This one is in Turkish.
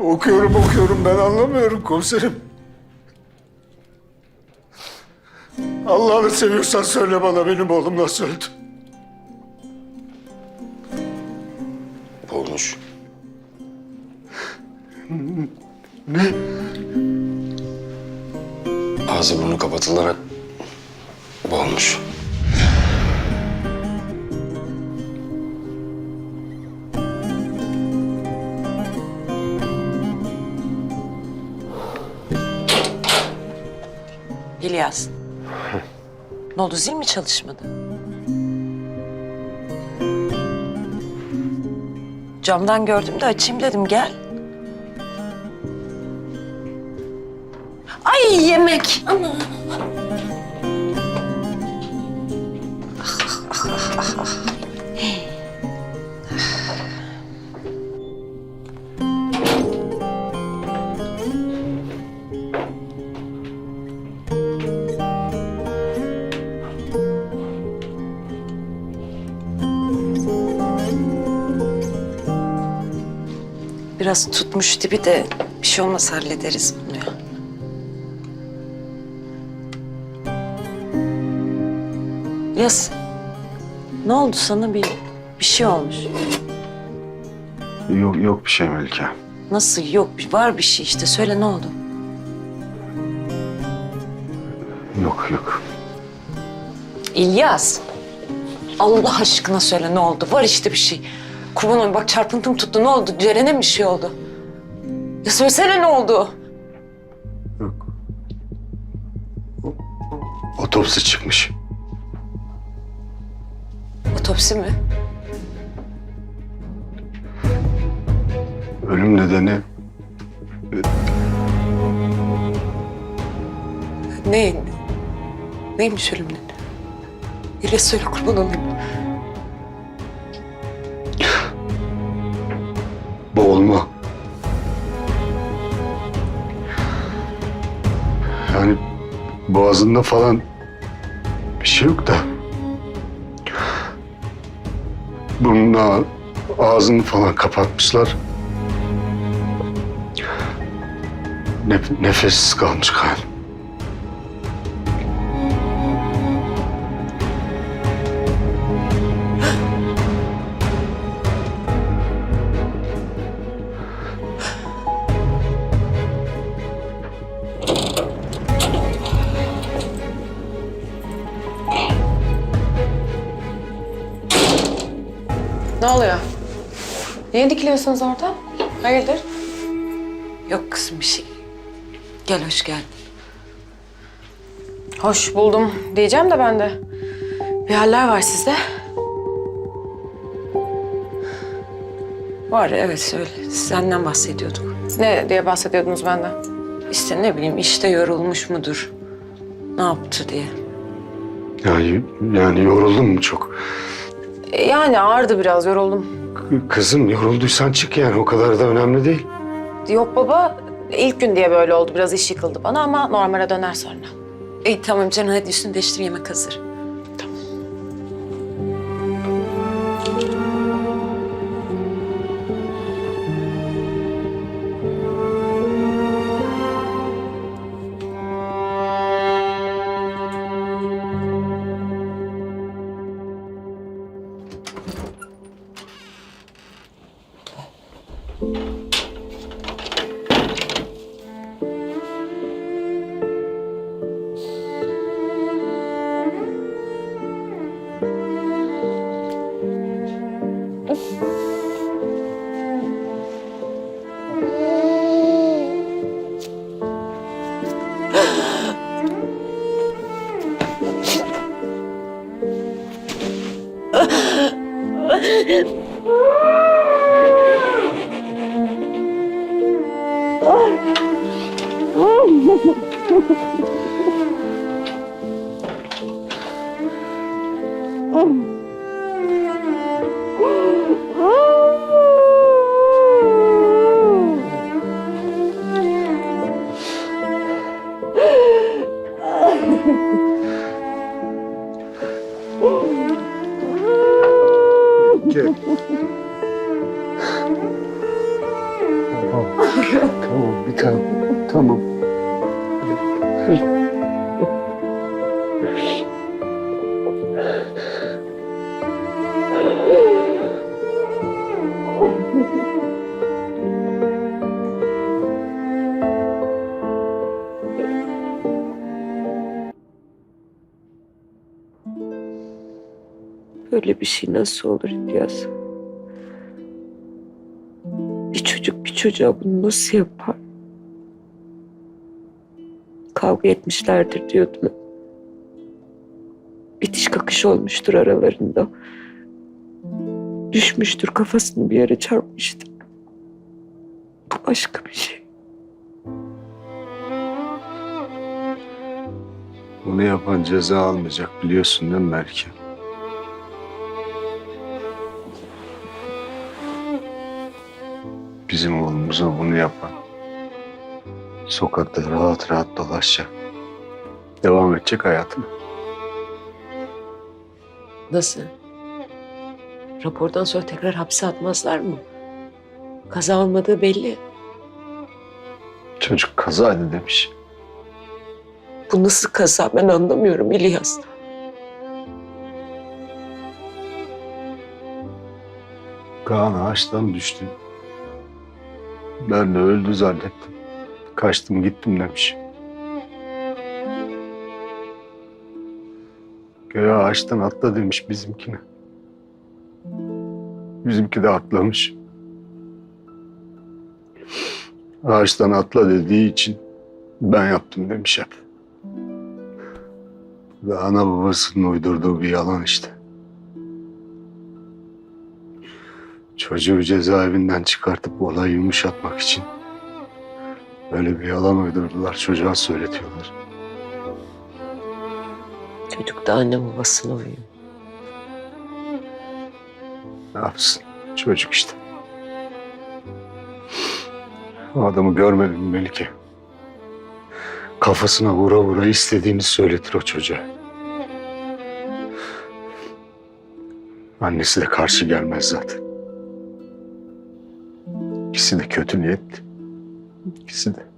Okuyorum okuyorum ben anlamıyorum komiserim. Allah'ını seviyorsan söyle bana benim oğlum nasıl öldü? Boğulmuş. Ne? Ağzı burnu kapatılarak boğulmuş. İlyas. ne oldu zil mi çalışmadı? Camdan gördüm de açayım dedim gel. Ay yemek. Ana. Biraz tutmuş tipi de bir şey olmaz hallederiz bunu ya. Yas. Ne oldu sana bir bir şey olmuş? Yok yok bir şey Melike. Nasıl yok var bir şey işte söyle ne oldu? Yok yok. İlyas. Allah aşkına söyle ne oldu? Var işte bir şey. Kurban olayım bak çarpıntım tuttu ne oldu? Ceren'e mi bir şey oldu? Ya söylesene ne oldu? Yok. Otopsi çıkmış. Otopsi mi? Ölüm nedeni Ne? Neymiş ölümden? İlyas söyle kurban olayım. Boğulma. Yani boğazında falan bir şey yok da. Burnuna ağzını falan kapatmışlar. Nef- nefessiz kalmış galiba. Ne oluyor? Niye dikiliyorsunuz orada? Hayırdır? Yok kızım bir şey. Gel hoş geldin. Hoş buldum diyeceğim de ben de. Bir haller var sizde. Var evet söyle. Senden bahsediyorduk. Ne diye bahsediyordunuz benden? İşte ne bileyim işte yorulmuş mudur? Ne yaptı diye. Yani, yani yoruldun mu çok? Yani ağırdı biraz, yoruldum. Kızım yorulduysan çık yani o kadar da önemli değil. Yok baba, ilk gün diye böyle oldu. Biraz iş yıkıldı bana ama normale döner sonra. İyi tamam canım hadi üstünü değiştir yemek hazır. Gel. Tane. Tamam. Böyle bir şey nasıl olur İlyas? Bir çocuk bir çocuğa bunu nasıl yapar? Kavga etmişlerdir diyordun. İtiş kakış olmuştur aralarında. Düşmüştür kafasını bir yere çarpmıştır. Bu başka bir şey. Bunu yapan ceza almayacak biliyorsun değil mi Melike? Bizim oğlumuza bunu yapan sokakta rahat rahat dolaşacak. Devam edecek hayatına. Nasıl? Rapordan sonra tekrar hapse atmazlar mı? Kaza olmadığı belli. Çocuk kazaydı demiş. Bu nasıl kaza ben anlamıyorum İlyas. Kaan ağaçtan düştü. Ben de öldü zannettim. Kaçtım gittim demiş. Göğe ağaçtan atla demiş bizimkine. Bizimki de atlamış. Ağaçtan atla dediği için ben yaptım demiş hep. Ve ana babasının uydurduğu bir yalan işte. Çocuğu cezaevinden çıkartıp olayı yumuşatmak için böyle bir yalan uydurdular çocuğa söyletiyorlar. Çocuk da anne babasına uyuyor. Ne yapsın çocuk işte. O adamı görmedin mi Melike? Kafasına vura vura istediğini söyletir o çocuğa. Annesi de karşı gelmez zaten. İkisi de kötü niyetli. İkisi de.